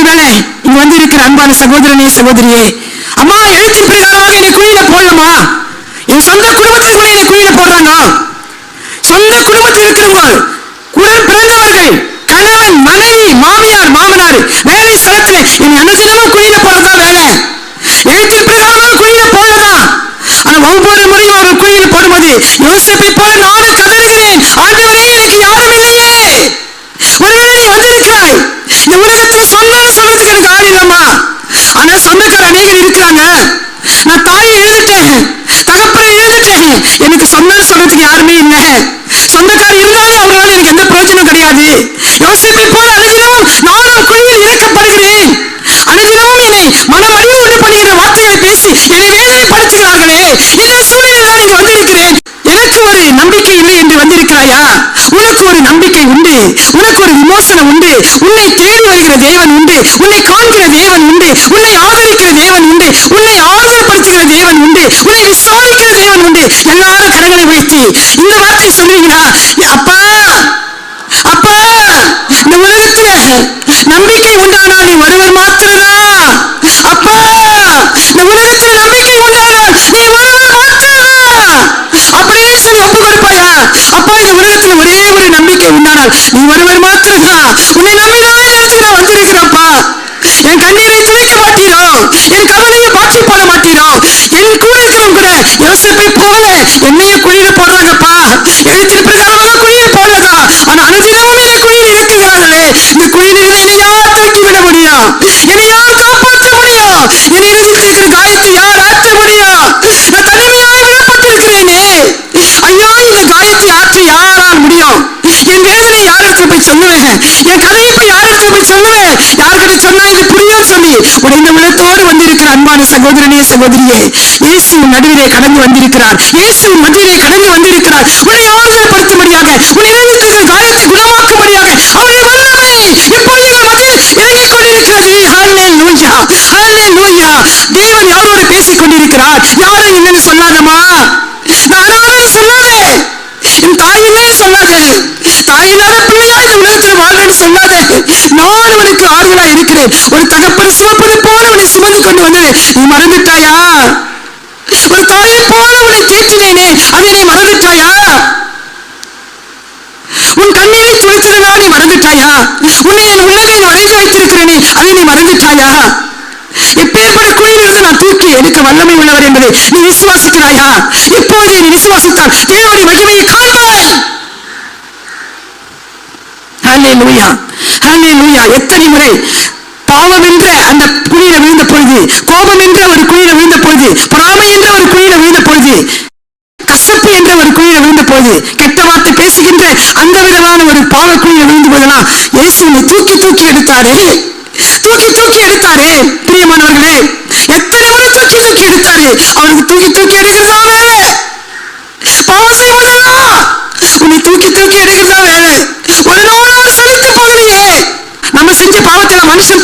ஒருவேளை இங்க வந்து இருக்கிற அன்பான சகோதரனே சகோதரியே அம்மா எழுத்தின் பிரகாரமாக என்னை குழியில போடணுமா என் சொந்த குடும்பத்தில் கூட என்னை குழியில போடுறாங்க சொந்த குடும்பத்தில் இருக்கிறவங்க உடன் பிறந்தவர்கள் கணவன் மனைவி மாமியார் மாமனார் வேலை ஸ்தலத்துல என்னை அனுதினமும் குழியில போறதா வேலை? எழுத்தின் பிரகாரமாக குழியில போடலாம் ஆனா ஒவ்வொரு முறையும் அவர் குழியில போடும்போது யோசிப்பை போல நானும் கதறுகிறேன் ஆண்டவரே எனக்கு யாரும் இல்லையே ஒருவேளை நீ வந்திருக்கிறாய் இந்த உலகத்துல சொல்றதுக்கு எனக்கு ஆள் இல்லம்மா. ஆனா சமைக்கிற அநேகர் இருக்கிறாங்க. நான் தாயை எழுதிட்டேன் தகப்பனை எழுதிட்டேன் எனக்கு சொந்தம் சொல்றதுக்கு யாருமே இல்லை சொந்தக்காரர் இருந்தாலும் அவங்களால எனக்கு எந்த பிரயோஜனம் கிடையாது யோசிப்பை போல அனுதினமும் நானும் குழியில் இறக்கப்படுகிறேன் அனுதினமும் என்னை மனவழிவு உண்டு பண்ணுகிற வார்த்தைகளை பேசி என்னை வேதனைப்படுத்துகிறார்களே இந்த சூழ்நிலை நான் இங்கு வந்திருக்கிறேன் எனக்கு ஒரு நம்பிக்கை இல்லை என்று வந்திருக்கிறாயா உனக்கு ஒரு நம்பிக்கை உண்டு. உனக்கு ஒரு விமோசனம் உண்டு. உன்னை தேடி வருகிற தேவன் உண்டு. உன்னை காண்கிற தேவன் உண்டு. உன்னை ஆதரிக்கிற தேவன் உண்டு. உன்னை ஆறுதல்படுத்துகிற தேவன் உண்டு. உன்னை விசாரிக்கிற தேவன் உண்டு. எல்லாரும் கரங்களை உயர்த்தி இந்த வார்த்தை சொல்றீங்களா அப்பா அப்பா இந்த உலகத்துல நம்ம உண்டானால் நீ ஒருவர் மாத்திரதான் அப்பா இந்த உலகத்துல நம்பிக்கை உண்டானால் நீ ஒருவர் மாத்திரதான் அப்படியே சொல்லி ஒப்பு கொடுப்பாயா அப்பா இந்த உலகத்துல ஒரே ஒரு நம்பிக்கை உண்டானால் நீ ஒருவர் மாத்திரதான் உன்னை நம்பிதான் இடத்துல நான் வந்திருக்கிறேன்ப்பா என் கண்ணீரை துடைக்க மாட்டீரோ என் கவலையை மாற்றி போட மாட்டீரோ என் கூட இருக்கிறவங்க கூட யோசிப்பை போல என்னைய குழியில போடுறாங்கப்பா எழுத்தின் பிரகாரமாக குழியில போடுறதா ஆனா அனுதினமும் என்னை குழியில் இறக்குகிறார்களே இந்த குழியில என்னை யார் தூக்கி விட முடியும்? என்னை யார் காப்பாற்ற முடியும்? என் இருதயத்தில் இருக்கிற காயத்தை யார் ஆற்ற முடியும்? நான் தனிமையாய் விடப்பட்டிருக்கிறேனே ஐயா இந்த காயத்தை ஆற்ற யாரால் முடியும்? என் வேதனை யாரிடத்தில் போய் சொல்லுவேன்? என் கதையை யாரிடத்தில் போய் சொல்லுவேன்? உடைந்த உள்ளத்தோடு வந்திருக்கிற அன்பான சகோதரனே சகோதரியே இயேசு நடுவிலே கடந்து வந்திருக்கிறார். இயேசு உன் கடந்து வந்திருக்கிறார். உன்னை ஆறுதல்படுத்தும்படியாக உன்னை இருதயத்தில் காயத்தை குணமாக்கும்படியாக அவருடைய வல்லமை இப்பொழுது உன் மத்தியில் இறங்கிக் கொண்டிருக்கிறது. ஹalleluya ஹalleluya தேவன் யாரோடு பேசிக் கொண்டிருக்கிறார் யாரும் இல்லைன்னு சொல்லாதம்மா நான் அனாதைன்னு சொல்லாதே என் தாய் இல்லைன்னு சொல்லாதே தாய் இல்லாத பிள்ளையா இந்த உலகத்தில் வாழ்றேன்னு சொல்லாதே நான் உனக்கு ஆறுதலா இருக்கிறேன் ஒரு தகப்பன் சுமப்பது போல உன்னை சுமந்து கொண்டு வந்தேன் நீ மறந்துட்டாயா? ஒரு தாயை போல உன்னை தேற்றினேனே அதை நீ மறந்துட்டாயா? உன் கண்ணீரை துடைத்ததனால் நீ மறந்துட்டாயா? உன்னை என் உள்ளத்தில் அழைத்து வைத்திருக்கிறேனே அதை நீ மறந்துட்டாயா? எப்பேற்பட்ட குழியிலிருந்து நான் தூக்கி எடுக்க வல்லமை உள்ளவர் என்பதை நீ விசுவாசிக்கிறாயா இப்போதே நீ விசுவாசித்தால் தேவனுடைய மகிமையை காண்பாய் ஹalleluya. ஹalleluya. எத்தனை முறை பாவம் என்ற அந்த குழியில விழுந்த பொழுது கோபம் என்ற ஒரு குழியில விழுந்த பொழுது பொறாமை என்ற ஒரு குழியில விழுந்த பொழுது கசப்பு என்ற ஒரு குழியில விழுந்த போது கெட்ட வார்த்தை பேசுகின்ற அந்த விதமான ஒரு பாவ குழியில விழுந்து போதெல்லாம் இயேசு தூக்கி தூக்கி எடுத்தாரே தூக்கி தூக்கி எடுத்தாரே பாவத்துல மனுஷன்